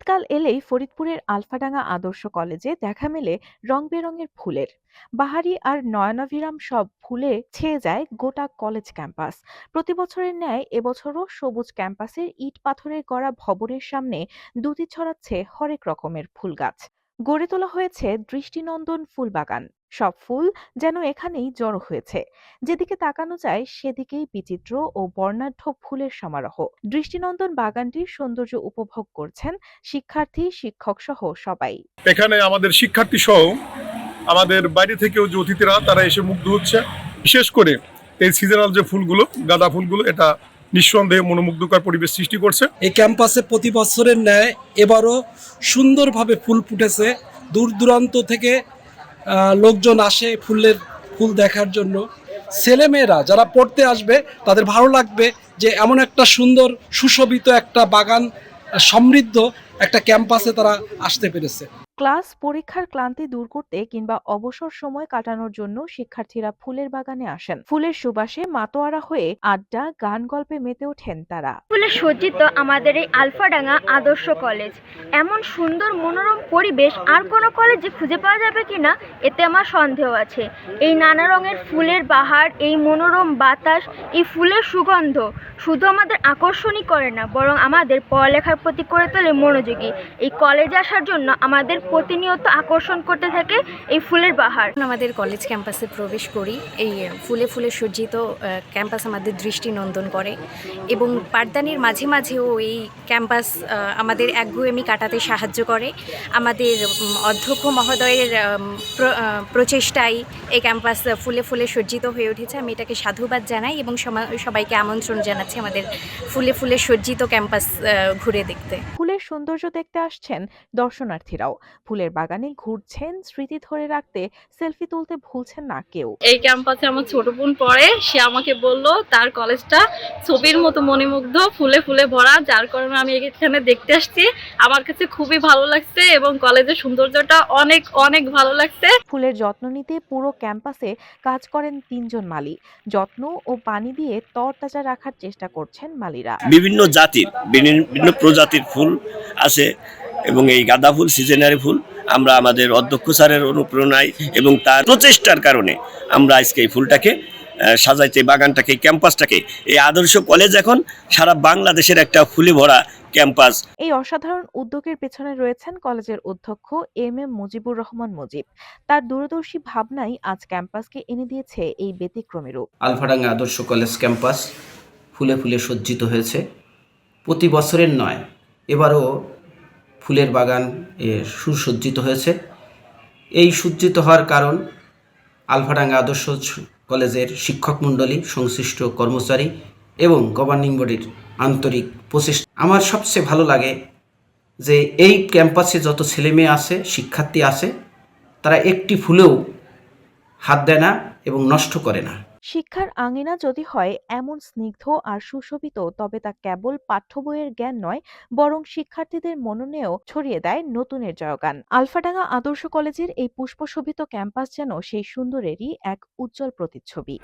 শীতকাল এলেই ফরিদপুরের আলফাডাঙ্গা আদর্শ কলেজে দেখা মেলে রং বেরঙের ফুলের। বাহারি আর নয়নাভিরাম সব ফুলে ছেয়ে যায় গোটা কলেজ ক্যাম্পাস। প্রতি বছরের ন্যায় এবছরও সবুজ ক্যাম্পাসের ইট পাথরের গড়া ভবনের সামনে দুটি ছড়াচ্ছে হরেক রকমের ফুল গাছ। গড়ে তোলা হয়েছে দৃষ্টিনন্দন ফুল বাগান। সব ফুল যেন এখানেই জড়ো হয়েছে। যেদিকে তাকানো যায় সেদিকেই বিচিত্র ও বর্ণাঢ্য ফুলের সমারোহ। দৃষ্টিনন্দন বাগানটির সৌন্দর্য উপভোগ করছেন শিক্ষার্থী শিক্ষক সহ সবাই। এখানে আমাদের শিক্ষার্থী সহ আমাদের বাইরে থেকেও যে অতিথিরা তারা এসে মুগ্ধ হচ্ছে। বিশেষ করে এই সিজনাল যে ফুলগুলো গাঁদা ফুলগুলো এটা নিঃসন্দেহে মনোমুগ্ধকর পরিবেশ সৃষ্টি করছে। এই ক্যাম্পাসে প্রতি বছরের ন্যায় এবারও সুন্দরভাবে ফুল ফুটেছে। দূর দূরান্ত থেকে লোকজন আসে ফুলের ফুল দেখার জন্য। ছেলেমেয়েরা যারা পড়তে আসবে, তাদের ভালো লাগবে যে এমন একটা সুন্দর, সুশোভিত একটা বাগান সমৃদ্ধ একটা ক্যাম্পাসে তারা আসতে পেরেছে। ক্লাস পরীক্ষার ক্লান্তি দূর করতে কিংবা অবসর সময় কাটানোর জন্য শিক্ষার্থীরা ফুলের বাগানে আসেন। ফুলের সুবাসে মাতোয়ারা হয়ে আড্ডা গান গল্পে মেতে ওঠেন তারা। ফুলে সজ্জিত আমাদের এই আলফাডাঙ্গা আদর্শ কলেজ। এমন সুন্দর মনোরম পরিবেশ আর কোনো কলেজে খুঁজে পাওয়া যাবে কিনা এতে আমার সন্দেহ আছে। এই নানা রঙের ফুলের বাহার, এই মনোরম বাতাস, এই ফুলের সুগন্ধ শুধু আমাদের আকর্ষণই করে না, বরং আমাদের পড়ালেখার প্রতি করে তোলে মনোযোগী। এই কলেজে আসার জন্য আমাদের প্রতিনিয়ত আকর্ষণ করতে থাকে এই ফুলের বাহার। আমাদের কলেজ ক্যাম্পাসে প্রবেশ করি এই ফুলে ফুলে সজ্জিত ক্যাম্পাস আমাদের দৃষ্টি নন্দন করে এবং পাঠদানের মাঝে মাঝেও এই ক্যাম্পাস আমাদের একগুয়েমি কাটাতে সাহায্য করে। আমাদের অধ্যক্ষ মহোদয়ের প্রচেষ্টায় এই ক্যাম্পাস ফুলে ফুলে সজ্জিত হয়ে উঠেছে। আমি এটাকে সাধুবাদ জানাই এবং সবাইকে আমন্ত্রণ জানাচ্ছি আমাদের ফুলে ফুলে সজ্জিত ক্যাম্পাস ঘুরে দেখতে। ফুলের সৌন্দর্য দেখতে আসছেন দর্শনার্থীরাও। ফুলের বাগানে ঘুরছেন স্মৃতি ধরে রাখতে সেলফি তুলতে ভুলছেন না কেউ। এই ক্যাম্পাসে আমার ছোট বোন পড়ে সে আমাকে বলল তার কলেজটা ছবির মতো মণিমুগ্ধ ফুলে ফুলে ভরা যার কারণে আমি এখানে দেখতে আসছি। আমার কাছে খুবই ভালো লাগছে এবং কলেজের সৌন্দর্যটা অনেক অনেক ভালো লাগছে। ফুলের যত্ন নিতে পুরো ক্যাম্পাসে কাজ করেন তিনজন মালি। যত্ন ও পানি দিয়ে তরতাজা রাখার চেষ্টা করছেন মালিরা। বিভিন্ন জাতির বিভিন্ন প্রজাতির ফুল আছে এবং এই গাঁদা ফুল সিজনারি ফুল আমরা আমাদের অধ্যক্ষ স্যারের অনুপ্রেরণায় এবং তার প্রচেষ্টার কারণে আমরা আজকে এই ফুলটাকে সাজাইতে বাগানটাকে ক্যাম্পাসটাকে এই আদর্শ কলেজ এখন সারা বাংলাদেশের একটা ফুলে ভরা ক্যাম্পাস। এই অসাধারণ উদ্যোগের পেছনে রয়েছেন কলেজের অধ্যক্ষ এম এম মুজিবুর রহমান মুজিব। তার দূরদর্শী ভাবনাই আজ ক্যাম্পাসকে এনে দিয়েছে এই ব্যতিক্রমী রূপ। আলফাডাঙ্গা আদর্শ কলেজ ক্যাম্পাস ফুলে ফুলে সজ্জিত হয়েছে। প্রতি বছরের নয় এবারও ফুলের বাগান সুসজ্জিত হয়েছে। এই সজ্জিত হওয়ার কারণ আলফাডাঙ্গা আদর্শ কলেজের শিক্ষক মণ্ডলী, সংশ্লিষ্ট কর্মচারী এবং গভর্নিং বডির আন্তরিক প্রচেষ্টা। আমার সবচেয়ে ভালো লাগে যে এই ক্যাম্পাসে যত ছেলেমেয়ে আছে, শিক্ষার্থী আছে, তারা একটি ফুলেও হাত দেয় না এবং নষ্ট করে না। শিক্ষার আঙিনা যদি হয় এমন স্নিগ্ধ আর সুশোভিত, তবে তা কেবল পাঠ্য বইয়ের জ্ঞান নয়, বরং শিক্ষার্থীদের মননেও ছড়িয়ে দেয় নতুনের জয়গান। আলফাডাঙ্গা আদর্শ কলেজের এই পুষ্পশোভিত ক্যাম্পাস যেন সেই সুন্দরেরই এক উজ্জ্বল প্রতিচ্ছবি।